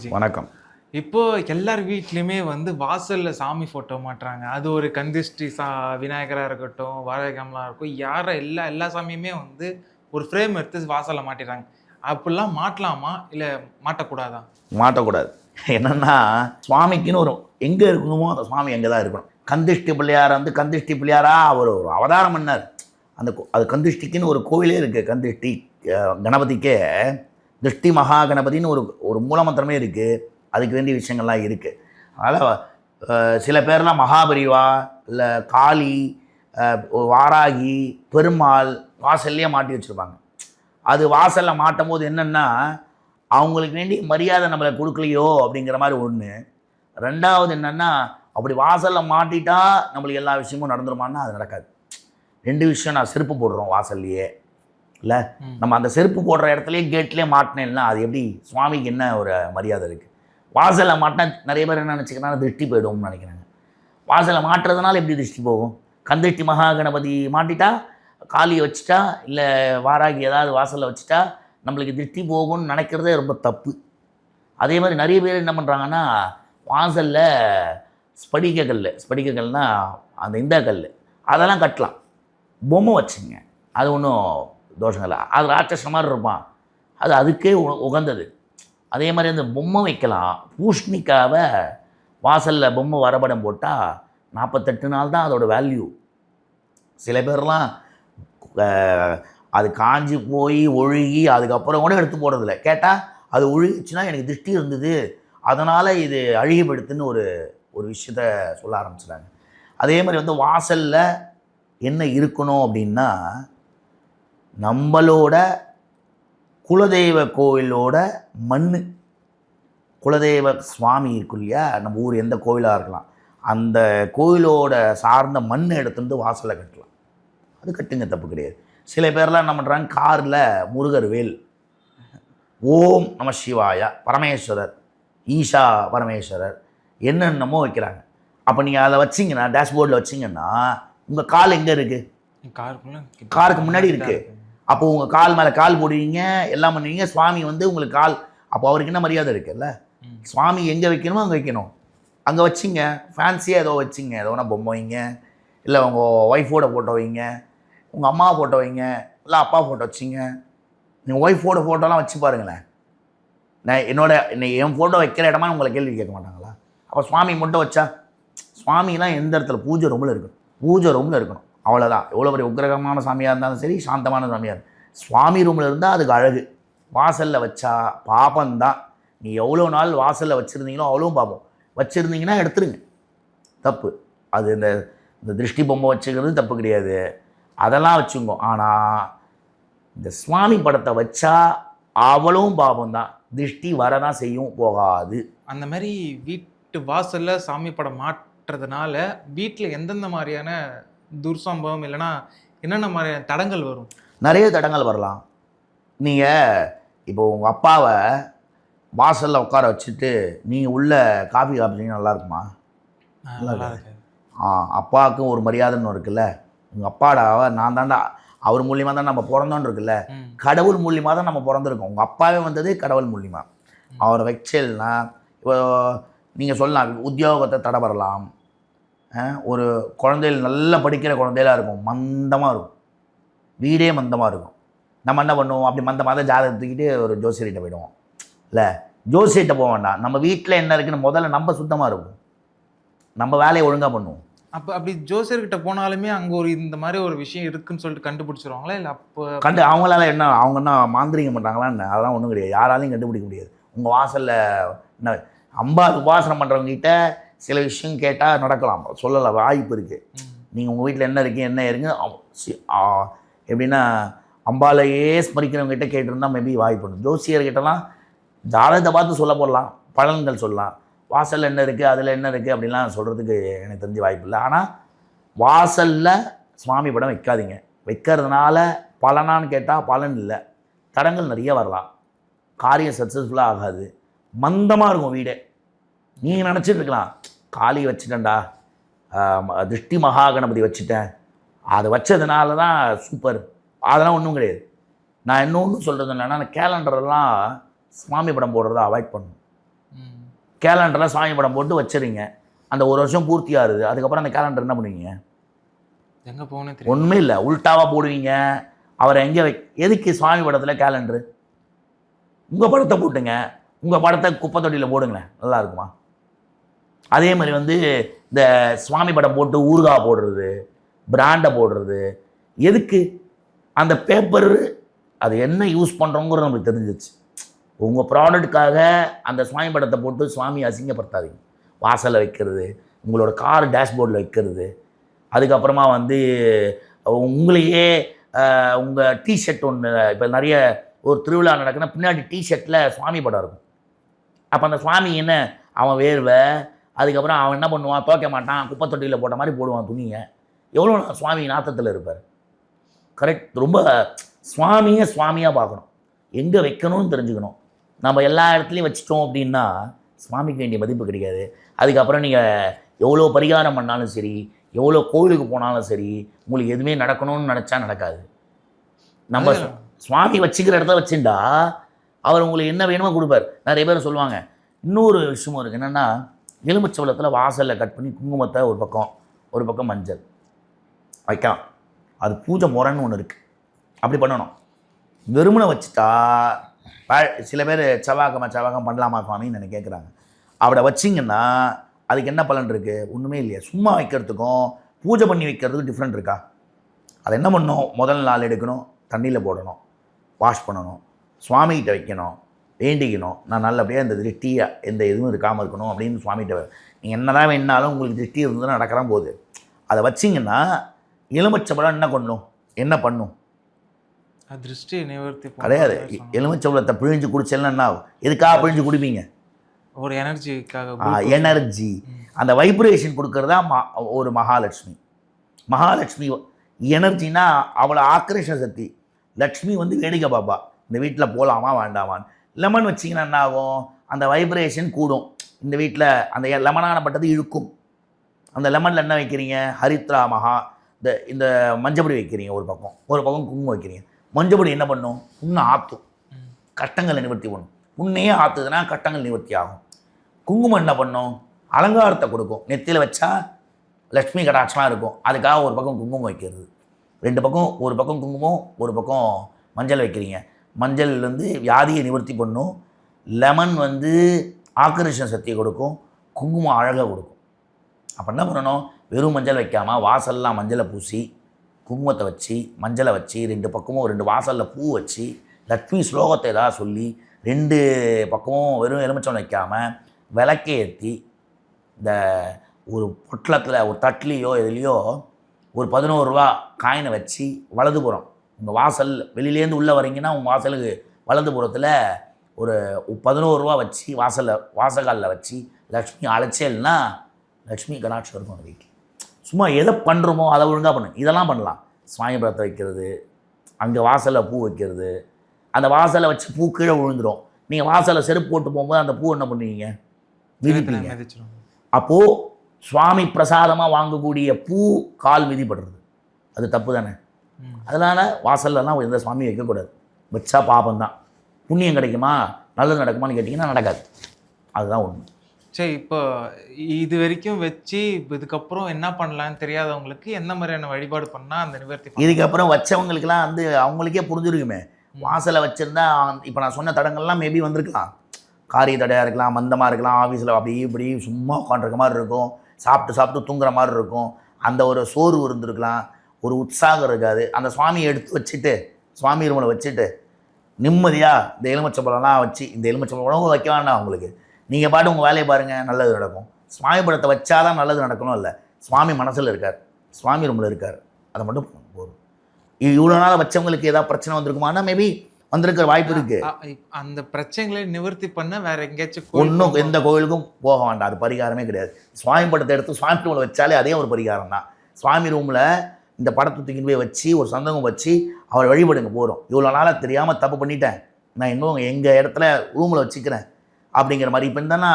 குருஜி. வணக்கம். இப்போ எல்லார் வீட்லயுமே வந்து வாசல்ல சாமி போட்டோ மாட்டுறாங்க. அது ஒரு கந்திஷ்டி சா விநாயகரா இருக்கட்டும் வாழைக்கம்லாம் இருக்கும் யார எல்லா எல்லா சாமியுமே வந்து ஒரு ஃப்ரேம் எடுத்து வாசல்ல மாட்டிடுறாங்க. அப்படிலாம் மாட்டலாமா? இல்ல மாட்டக்கூடாதா? மாட்டக்கூடாது. என்னன்னா சுவாமிக்குன்னு ஒரு எங்கே இருக்கணுமோ அந்த சுவாமி அங்கே தான் இருக்கணும். கந்திஷ்டி பிள்ளையார் வந்து கந்திஷ்டி பிள்ளையாரா? அவர் ஒரு அவதாரம் பண்ணார். அந்த அது கந்திஷ்டிக்குன்னு ஒரு கோவிலே இருக்குது கந்திஷ்டி கணபதிக்கே. திருஷ்டி மகா கணபதின்னு ஒரு ஒரு மூலமந்திரமே இருக்குது அதுக்கு வேண்டிய விஷயங்கள்லாம் இருக்குது அதனால் சில பேர்லாம் மகாபரிவா இல்லை காளி வாராகி பெருமாள் வாசல்லையே மாட்டி வச்சுருப்பாங்க. அது வாசலில் மாட்டும் போது என்னென்னா அவங்களுக்கு வேண்டிய மரியாதை நம்மளை கொடுக்கலையோ அப்படிங்கிற மாதிரி ஒன்று ரெண்டாவது என்னென்னா அப்படி வாசலில் மாட்டிட்டா நம்மளுக்கு எல்லா விஷயமும் நடந்துருமான்னா அது நடக்காது. ரெண்டு விஷயம் நான் செருப்பு போடுறோம் வாசல்லையே. இல்லை. நம்ம அந்த செருப்பு போடுற இடத்துலயே கேட்லேயே மாட்டினேன்னா அது எப்படி சுவாமிக்கு என்ன ஒரு மரியாதை இருக்குது வாசலில் மாட்டினா நிறைய பேர் என்ன நினச்சிக்கிறாங்க திருஷ்டி போயிடும்னு நினைக்கிறாங்க. வாசலில் மாட்டுறதுனால எப்படி திருஷ்டி போகும்? கந்திஷ்டி மகா கணபதி மாட்டிட்டா? காளியை வச்சுட்டா? இல்லை வாராகி ஏதாவது வாசலில் வச்சுட்டா? நம்மளுக்கு திருஷ்டி போகும்னு நினைக்கிறதே ரொம்ப தப்பு. அதே மாதிரி நிறைய பேர் என்ன பண்ணுறாங்கன்னா வாசலில் ஸ்படிக கல் ஸ்படிக கல்னா அந்த இந்த கல் அதெல்லாம் கட்டலாம். பொம்மை வச்சுங்க. அது ஒன்றும் தோஷம் அது ராட்சச மாதிரி இருப்பான். அது அதுக்கே உ- உகந்தது. அதே மாதிரி அந்த பொம்மை வைக்கலாம். பூஷ்ணிக்காவை வாசலில் பொம்மை வரபடம் போட்டால் நாற்பத்தெட்டு நாள் தான் அதோட வேல்யூ சில பேர்லாம் அது காஞ்சி போய் ஒழுகி அதுக்கப்புறம் கூட எடுத்து போடுறதில்ல. கேட்டால் அது ஒழுகிச்சுன்னா எனக்கு திருஷ்டி இருந்தது. அதனால் இது அழுகிப்படுத்துன்னு ஒரு ஒரு விஷயத்த சொல்ல ஆரம்பிச்சிட்டாங்க. அதே மாதிரி வந்து வாசலில் என்ன இருக்கணும் அப்படின்னா நம்மளோட குலதெய்வ கோவிலோட மண் குலதெய்வ சுவாமி இருக்கு இல்லையா? நம்ம ஊர் எந்த கோவிலாக இருக்கலாம். அந்த கோவிலோட சார்ந்த மண் எடுத்துட்டு வாசலில் கட்டலாம். அது கட்டுங்க தப்பு கிடையாது. சில பேர்லாம் என்ன பண்ணுறாங்க காரில் முருகர் வேல். ஓம் நம சிவாயா பரமேஸ்வரர். ஈஷா பரமேஸ்வரர். என்னென்னமோ வைக்கிறாங்க. அப்போ நீங்கள் அதை வச்சிங்கன்னா டேஷ்போர்டில் வச்சிங்கன்னா உங்கள் கால் எங்கே இருக்குது காருக்குள்ள காருக்கு முன்னாடி இருக்கு. அப்போ உங்கள் கால் மேலே கால் போடுவீங்க எல்லாம் பண்ணுவீங்க. சுவாமி வந்து உங்களுக்கு கால் அப்போ அவருக்கு என்ன மரியாதை இருக்குல்ல. சுவாமி எங்கே வைக்கணுமோ அங்கே வைக்கணும். அங்கே வச்சிங்க. ஃபேன்சியாக ஏதோ வச்சிங்க. ஏதோ ஒன்றா பொம்மை வைங்க. இல்லை உங்கள் ஒய்ஃபோட ஃபோட்டோ வைங்க. உங்கள் அம்மா ஃபோட்டோ வைங்க. இல்லை அப்பா ஃபோட்டோ வச்சிங்க. நீங்கள் ஒய்ஃபோட ஃபோட்டோலாம் வச்சு பாருங்களேன். நான் என்னோட என்னை என் ஃபோட்டோ வைக்கிற இடமா உங்களை கேள்வி கேட்க மாட்டாங்களா? அப்போ சுவாமி மட்டும் வச்சா சுவாமிலாம் எந்த இடத்துல? பூஜை ரூமில் இருக்கணும். பூஜை ரூமில் இருக்கணும். அவ்வளோதான் எவ்வளோ பெரிய உக்கிரகமான சாமியாக இருந்தாலும் சரி சாந்தமான சாமியாக சுவாமி ரூமில் இருந்தால் அதுக்கு அழகு. வாசலில் வச்சா பாபந்தான் நீ எவ்வளோ நாள் வாசலில் வச்சுருந்தீங்களோ அவ்வளோ பார்ப்போம் வச்சுருந்தீங்கன்னா எடுத்துருங்க. தப்பு. அது இந்த இந்த திருஷ்டி பொம்மை வச்சுக்கிறது தப்பு கிடையாது. அதெல்லாம் வச்சுங்கோ. ஆனால் இந்த சுவாமி படத்தை வச்சா அவளும் பாபம் தான் திருஷ்டி வரதான் செய்யும் போகாது. அந்த மாதிரி வீட்டு வாசலில் சாமி படம் மாட்டுறதுனால வீட்டில் எந்தெந்த மாதிரியான துர்சம்பவம் இல்லைன்னா என்னென்ன மாதிரியான தடங்கள் வரும்? நிறைய தடங்கள் வரலாம். நீங்கள் இப்போ உங்கள் அப்பாவை வாசலில் உட்கார வச்சுட்டு நீங்கள் உள்ள காஃபி காப்பிட்டீங்கன்னா நல்லா இருக்குமா? நல்லா இருக்கு. ஆ அப்பாவுக்கும் ஒரு மரியாதைன்னு இருக்குல்ல? உங்கள் அப்பாடா நான் தாண்டா அவர் மூலியமாக தான் நம்ம பிறந்தோன்னு இருக்குல்ல. கடவுள் மூலியமாக தான் நம்ம பிறந்திருக்கோம். உங்கள் அப்பாவே வந்ததே கடவுள் மூலியமா. அவரை வச்சல்னா இப்போ நீங்கள் சொல்லலாம் உத்தியோகத்தை தடை வரலாம். ஒரு குழந்தைகள் நல்லா படிக்கிற குழந்தைகளா இருக்கும். மந்தமாக இருக்கும். வீடே மந்தமாக இருக்கும். நம்ம என்ன பண்ணுவோம்? அப்படி மந்தமாக தான் ஜாதகத்தை தூக்கிட்டு ஒரு ஜோசியர்கிட்ட போயிடுவோம். இல்லை ஜோசியர்கிட்ட போக வேண்டாம். நம்ம வீட்டில் என்ன இருக்குன்னு முதல்ல நம்ம சுத்தமாக இருக்கும் நம்ம வேலையை ஒழுங்காக பண்ணுவோம். அப்ப அப்படி ஜோசியர்கிட்ட போனாலுமே அங்க ஒரு இந்த மாதிரி ஒரு விஷயம் இருக்குன்னு சொல்லிட்டு கண்டுபிடிச்சிருவாங்களா? இல்ல அப்போ கண்டு அவங்களால என்ன அவங்க என்ன மாந்திரிகம் பண்ணுறாங்களா என்ன? அதெல்லாம் ஒன்றும் கிடையாது. யாராலையும் கண்டுபிடிக்க முடியாது. உங்கள் வாசலில் என்ன அம்பா உபாசனம் பண்ணுறவங்க கிட்ட சில விஷயம் கேட்டால் நடக்கலாம். சொல்லலாம் வாய்ப்பு இருக்குது. நீங்கள் உங்கள் வீட்டில் என்ன இருக்குது என்ன ஆ, எப்படின்னா அம்பாலையே ஸ்மரிக்கிறவங்க கிட்ட கேட்டிருந்தா மேபி வாய்ப்பு உண்டு. ஜோசியர்கிட்டலாம் ஜாதகத்தை பார்த்து சொல்ல போடலாம் பலன்கள் சொல்லலாம். வாசலில் என்ன இருக்குது அதில் என்ன இருக்குது அப்படிலாம் சொல்கிறதுக்கு எனக்கு தெரிஞ்ச வாய்ப்பு இல்லை. ஆனால் வாசலில் சுவாமி படம் வைக்காதீங்க. வைக்கிறதுனால பலனான்னு கேட்டால் பலன் இல்லை. தடங்கள் நிறைய வரலாம். காரியம் சக்ஸஸ்ஃபுல்லாக ஆகாது. மந்தமாக இருக்கும் வீடே. நீங்கள் நினச்சிட்டு இருக்கலாம். காளி வச்சுட்டேன்டா. திருஷ்டி மகா கணபதி வச்சுட்டேன். அதை வச்சதுனால தான் சூப்பர் அதெல்லாம் ஒன்றும் கிடையாது. நான் இன்னொன்று சொல்கிறது என்னன்னா கேலண்டர்லாம் சுவாமி படம் போடுறத அவாய்ட் பண்ணணும். கேலண்டரில் சாமி படம் போட்டு வச்சுறீங்க அந்த ஒரு வருஷம் பூர்த்தி ஆகுது. அதுக்கப்புறம் அந்த கேலண்டர் என்ன பண்ணுவீங்க? எங்க தெரியும் ஒன்றுமே இல்லை. உல்டாவாக போடுவீங்க. அவரை எங்கே வை எதுக்கு சுவாமி படத்தில் கேலண்டரு உங்கள் படத்தை போட்டுங்க. உங்கள் படத்தை குப்பை தொட்டியில் போடுங்களேன். நல்லா இருக்குமா? அதே மாதிரி வந்து இந்த சுவாமி படம் போட்டு ஊறுகாய் போடுறது பிராண்டை போடுறது எதுக்கு? அந்த பேப்பர் அது என்ன யூஸ் பண்ணுறோங்கிறது நம்மளுக்கு தெரிஞ்சிச்சு உங்கள் ப்ராடக்ட்டுக்காக அந்த சுவாமி படத்தை போட்டு சுவாமி அசிங்கப்படுத்தாதீங்க. வாசலில் வைக்கிறது உங்களோட கார் டேஷ்போர்டில் வைக்கிறது அதுக்கப்புறமா வந்து உங்களையே உங்கள் டிஷர்ட் ஒன்று இப்போ நிறைய ஒரு திருவிழா நடக்குன்னா பின்னாடி டிஷர்ட்டில் சுவாமி படம் இருக்கும். அப்போ அந்த சுவாமி என்ன? அவன் வேர்வை அதுக்கப்புறம் அவன் என்ன பண்ணுவான்? துவைக்க மாட்டான். குப்பை தொட்டியில் போட்ட மாதிரி போடுவான் துணியை. எவ்வளோ சுவாமி நாத்தத்தில் இருப்பார். கரெக்ட் ரொம்ப சுவாமியை சுவாமியாக பார்க்கணும். எங்கே வைக்கணும்னு தெரிஞ்சுக்கணும். நம்ம எல்லா இடத்துலையும் வச்சிட்டோம் அப்படின்னா சுவாமிக்கு வேண்டிய மதிப்பு கிடைக்காது. அதுக்கப்புறம் நீங்கள் எவ்வளோ பரிகாரம் பண்ணாலும் சரி எவ்வளோ கோவிலுக்கு போனாலும் சரி உங்களுக்கு எதுவுமே நடக்கணும்னு நினச்சா நடக்காது. நம்ம சுவாமி வச்சுக்கிற இடத்த வச்சுட்டா அவர் உங்களுக்கு என்ன வேணுமோ கொடுப்பார். நிறைய பேர் சொல்லுவாங்க இன்னொரு விஷயமும் இருக்குது என்னென்னா எலுமிச்சவளத்தில் வாசலில் கட் பண்ணி குங்குமத்தை ஒரு பக்கம் ஒரு பக்கம் மஞ்சள் வைக்கலாம். அது பூஜை முறைன்னு ஒன்று இருக்குது அப்படி பண்ணணும். வெறுமனை வச்சுட்டா சில பேர் செவ்வாக்கம் செவ்வாக்கம் பண்ணலாமா சுவாமின்னு எனக்கு கேட்குறாங்க அப்படி வச்சிங்கன்னா அதுக்கு என்ன பலன் இருக்குது ஒன்றுமே இல்லையா. சும்மா வைக்கிறதுக்கும் பூஜை பண்ணி வைக்கிறதுக்கும் டிஃப்ரெண்ட் இருக்கா? அதை என்ன பண்ணணும்? முதல் நாள் எடுக்கணும் தண்ணியில் போடணும் வாஷ் பண்ணணும் சுவாமிகிட்ட வைக்கணும். வேண்டிக்கணும். நான் நல்லபடியாக இந்த திருஷ்டியாக எந்த இதுவும் இருக்காமல் இருக்கணும் அப்படின்னு சுவாமிகிட்ட நீங்கள் என்ன தான் வேணாலும் உங்களுக்கு திருஷ்டி இருந்ததுன்னா நடக்கலாம் போகுது. அதை வச்சிங்கன்னா எலுமிச்சம்பழம் என்ன பண்ணும்? என்ன பண்ணும்? திருஷ்டி நிவர்த்தி கிடையாது. எலுமிச்சம்பழத்தை பிழிஞ்சு குடிச்சேன்னா என்ன ஆகும்? எதுக்காக பிழிஞ்சு குடிப்பீங்க? ஒரு எனர்ஜிக்காக எனர்ஜி அந்த வைப்ரேஷன் கொடுக்கறதா ஒரு மகாலட்சுமி. மகாலட்சுமி எனர்ஜினா அவளை ஆக்கிரேஷ சக்தி. லக்ஷ்மி வந்து வேடிக்கை பாப்பா இந்த வீட்டில் போகலாமா வேண்டாமான்னு. லெமன் வச்சிங்கன்னா என்ன ஆகும் அந்த வைப்ரேஷன் கூடும். இந்த வீட்டில் அந்த லெமனானப்பட்டது இழுக்கும். அந்த லெமனில் என்ன வைக்கிறீங்க? ஹரித்ரா மகா. இந்த இந்த மஞ்சப்பொடி வைக்கிறீங்க ஒரு பக்கம். ஒரு பக்கம் குங்குமம் வைக்கிறீங்க. மஞ்சப்பொடி என்ன பண்ணும்? புண்ணை ஆற்றும் ம். நிவர்த்தி பண்ணும். புண்ணையே ஆற்றுதுன்னா கஷ்டங்கள் நிவர்த்தி ஆகும். குங்குமம் என்ன பண்ணும்? அலங்காரத்தை கொடுக்கும். நெத்தியில் வச்சா லக்ஷ்மி கடாட்சமாக இருக்கும். அதுக்காக ஒரு பக்கம் குங்குமம் வைக்கிறது. ரெண்டு பக்கம் ஒரு பக்கம் குங்குமம் ஒரு பக்கம் மஞ்சள் வைக்கிறீங்க. மஞ்சள் வந்து வியாதியை நிவர்த்தி பண்ணும். லெமன் வந்து ஆக்கர்ஷண சக்தியை கொடுக்கும். குங்குமம் அழகாக கொடுக்கும். அப்போ என்ன பண்ணணும்? வெறும் மஞ்சள் வைக்காமல் வாசல்லாம் மஞ்சளை பூசி குங்குமத்தை வச்சு மஞ்சளை வச்சு ரெண்டு பக்கமும் ரெண்டு வாசலில் பூ வச்சு லக்ஷ்மி ஸ்லோகத்தை ஏதாவது சொல்லி ரெண்டு பக்கமும் வெறும் எலுமிச்சம் வைக்காமல் விளக்கேற்றி இந்த ஒரு பொட்டலத்தில் ஒரு தட்லியோ எதுலேயோ ஒரு பதினோரு ரூபா காயினை வச்சு வலதுபுறம் உங்கள் வாசல் வெளியிலேருந்து உள்ளே வரீங்கன்னா உங்கள் வாசலுக்கு வலதுபுறத்தில் ஒரு பதினோரு ரூபா வச்சு வாசலில் வாசகாலில் வச்சு லக்ஷ்மி அழைச்சேல்னா லக்ஷ்மி கடாட்சம் இருக்கும் அந்த வீட்டில். சும்மா எதை பண்ணுறோமோ அதை ஒழுங்காக பண்ணு. இதெல்லாம் பண்ணலாம். சுவாமி படத்தை வைக்கிறது அங்கே வாசலில் பூ வைக்கிறது. அந்த வாசலை வச்சு பூ கீழே விழுந்துடும் நீங்கள் வாசலில் செருப்பு போட்டு போகும்போது அந்த பூ என்ன பண்ணுவீங்க? மிதிப்பீங்க அப்போது சுவாமி பிரசாதமாக வாங்கக்கூடிய பூ கால் மிதிப்படுறது. அது தப்பு தானே. அதனால் வாசல்லலாம் எந்த சுவாமி வைக்கக்கூடாது வச்சா பாபம்தான். புண்ணியம் கிடைக்குமா? நல்லது நடக்குமான்னு கேட்டிங்கன்னா நடக்காது. அதுதான் ஒன்று சரி இப்போ இது வரைக்கும் வச்சு இப்ப இதுக்கப்புறம் என்ன பண்ணலாம்னு தெரியாதவங்களுக்கு எந்த மாதிரியான வழிபாடு பண்ணா அந்த நிவர்த்தி? இதுக்கப்புறம் வச்சவங்களுக்கெல்லாம் வந்து அவங்களுக்கே புரிஞ்சிருக்குமே. வாசலை வச்சுருந்தா இப்போ நான் சொன்ன தடங்கள்லாம் மேபி வந்திருக்கலாம். காரிய தடையாக இருக்கலாம் மந்தமாக இருக்கலாம் ஆஃபீஸில் அப்படி இப்படி சும்மா உட்காந்துருக்க மாதிரி இருக்கும். சாப்பிட்டு சாப்பிட்டு தூங்குற மாதிரி இருக்கும். அந்த ஒரு சோர்வு இருந்திருக்கலாம். ஒரு உற்சாகம் இருக்காது. அந்த சுவாமியை எடுத்து வச்சுட்டு சுவாமி ரூமில் வச்சுட்டு நிம்மதியாக இந்த எலுமிச்சம்பழம்லாம் வச்சு இந்த எலுமிச்சம்பழம் வைக்க வேண்டாம் உங்களுக்கு. நீங்கள் பாட்டு உங்கள் வேலையை பாருங்கள் நல்லது நடக்கும். சுவாமி படத்தை வச்சாதான் நல்லது நடக்கணும் இல்லை. சுவாமி மனசில் இருக்கார். சுவாமி ரூமில் இருக்கார். அதை மட்டும் போதும். இவ்வளோ நாள் வச்சவங்களுக்கு ஏதாவது பிரச்சனை வந்திருக்குமானா மேபி வந்திருக்கிற வாய்ப்பு இப்- அந்த பிரச்சனைகளை நிவர்த்தி பண்ண வேற எங்கேயாச்சும் ஒன்றும் எந்த கோவிலுக்கும் போக வேண்டாம். அது பரிகாரமே கிடையாது. சுவாமி படத்தை எடுத்து சுவாமி ரூமில் வச்சாலே அதே ஒரு பரிகாரம் தான் சுவாமி ரூமில் இந்த படத்தை தூக்கிட்டு போய் வச்சு ஒரு சந்தகம் வச்சு அவரை வழிபடுங்க போகிறோம் இவ்வளோ நாளாக தெரியாமல் தப்பு பண்ணிட்டேன். நான் இன்னும் எங்கள் இடத்துல ரூமில் வச்சுக்கிறேன். அப்படிங்கிற மாதிரி இப்போ என்னன்னா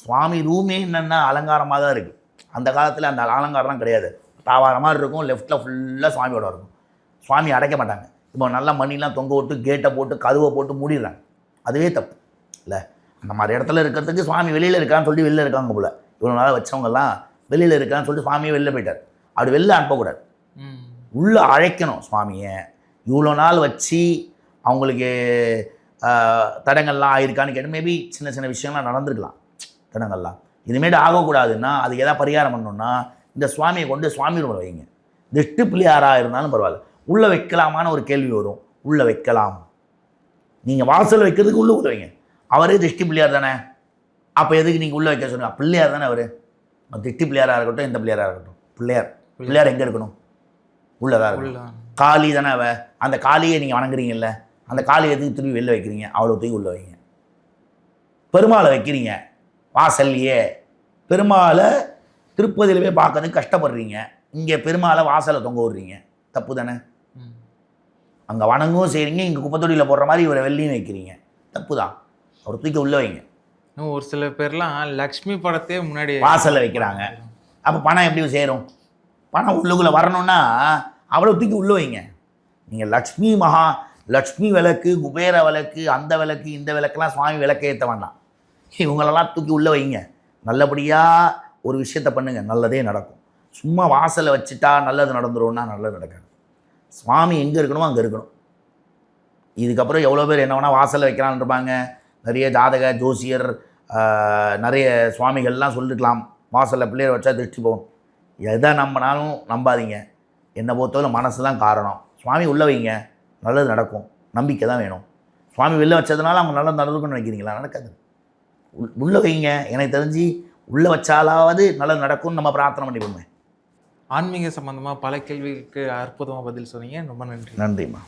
சுவாமி ரூமே என்னென்னா அலங்காரமாக தான் இருக்குது அந்த காலத்தில் அந்த அலங்காரம்லாம் கிடையாது. தாவார மாதிரி இருக்கும் லெஃப்ட்டில் ஃபுல்லாக சுவாமியோட இருக்கும். சுவாமி அடைக்க மாட்டாங்க. இப்போ நல்லா மணிலாம் தொங்க விட்டு கேட்டை போட்டு கதுவை போட்டு மூடிடுறாங்க. அதுவே தப்பு. இல்லை? அந்த மாதிரி இடத்துல இருக்கிறதுக்கு சுவாமி வெளியில் இருக்கான்னு சொல்லி வெளில இருக்காங்க போல. இவ்வளோ நாளாக வச்சவங்கலாம் வெளியில் இருக்கான்னு சொல்லிட்டு சுவாமியை வெளில போயிட்டார். அப்படி வெளில அனுப்பக்கூடாது. உள்ளே அழைக்கணும் சுவாமியை. இவ்வளோ நாள் வச்சு அவங்களுக்கு தடங்கள்லாம் ஆயிருக்கான்னு கேட்டு மேபி சின்ன சின்ன விஷயங்கள்லாம் நடந்திருக்கலாம். தடங்கள்லாம். இனிமேட்டு ஆகக்கூடாதுன்னா அதுக்கு எதாவது பரிகாரம் பண்ணணும்னா இந்த சுவாமியை கொண்டு சுவாமி ரூமில் வைங்க. திஷ்டு பிள்ளையாராக இருந்தாலும் பரவாயில்ல. உள்ளே வைக்கலாமான்னு ஒரு கேள்வி வரும். உள்ளே வைக்கலாம். நீங்கள் வாசல் வைக்கிறதுக்கு உள்ளே உள்ள வைங்க. அவரே திஷ்டி பிள்ளையார் தானே? அப்போ எதுக்கு நீங்கள் உள்ளே வைக்க சொன்னீங்க? பிள்ளையார் தானே அவர்? திஷ்டி பிள்ளையாராக இருக்கட்டும் எந்த பிள்ளையாராக இருக்கட்டும். பிள்ளையார். பிள்ளையார் எங்கே இருக்கணும்? உள்ளதாக இருக்கணும் உள்ள. காளி தானே அவ? அந்த காளியை நீங்கள் வணங்குறீங்கல்ல அந்த காளியை எதுக்கு திரும்பி வெளில வைக்கிறீங்க? அவ்வளோ தூக்கி உள்ள வைங்க. பெருமாளை வைக்கிறீங்க. வாசல்லையே. பெருமாளை திருப்பதியில போய் பார்க்கறதுக்கு கஷ்டப்படுறீங்க. இங்கே பெருமாளை வாசலை தொங்க விடுறீங்க. தப்பு தானே. அங்கே வணங்கவும் செய்கிறீங்க இங்கே குப்பத்தொடியில் போடுற மாதிரி இவரை வெள்ளியும் வைக்கிறீங்க. தப்பு தான். அவர் தூக்கி உள்ள வைங்க. இன்னும் ஒரு சில பேர்லாம் லக்ஷ்மி படத்தையே முன்னாடி வாசல்ல வைக்கிறாங்க. அப்போ பணம் எப்படி சேரும்? பணம் உள்ளுக்குள்ளே வரணும்னா அவ்வளோ தூக்கி உள்ளே வைங்க. நீங்கள் லக்ஷ்மி மகா லக்ஷ்மி விளக்கு குபேர விளக்கு அந்த விளக்கு இந்த விளக்கெல்லாம் சுவாமி விளக்கே ஏற்ற வேண்டாம். இவங்களெல்லாம் தூக்கி உள்ளே வைங்க. நல்லபடியாக ஒரு விஷயத்த பண்ணுங்கள் நல்லதே நடக்கும். சும்மா வாசலை வச்சுட்டா நல்லது நடந்துரும்னா நல்லது நடக்காது. சுவாமி எங்கே இருக்கணுமோ அங்கே இருக்கணும். இதுக்கப்புறம் எவ்வளோ பேர் என்ன வேணால் வாசலில் வைக்கலான்னு இருப்பாங்க. நிறைய ஜாதக ஜோசியர் நிறைய சுவாமிகள்லாம் சொல்லிருக்கலாம். வாசலில் பிள்ளையர் வச்சா திருஷ்டி போகும். எதை நம்பினாலும் நம்பாதீங்க. என்னை பொறுத்தவரை மனசு தான் காரணம். சுவாமி உள்ளே வைங்க. நல்லது நடக்கும். நம்பிக்கை தான் வேணும். சுவாமி வெளில வச்சதுனால அவங்க நல்லது நடந்துக்குன்னு நினைக்கிறீங்களா? நடக்காது. உள்- உள்ள வைங்க. எனக்கு தெரிஞ்சு உள்ளே வச்சாலாவது நல்லது நடக்கும்னு நம்ம பிரார்த்தனை பண்ணிப்போமே ஆன்மீக சம்பந்தமா பல கேள்விகளுக்கு அற்புதமா பதில் சொன்னீங்க. ரொம்ப நன்றி நன்றிம்மா.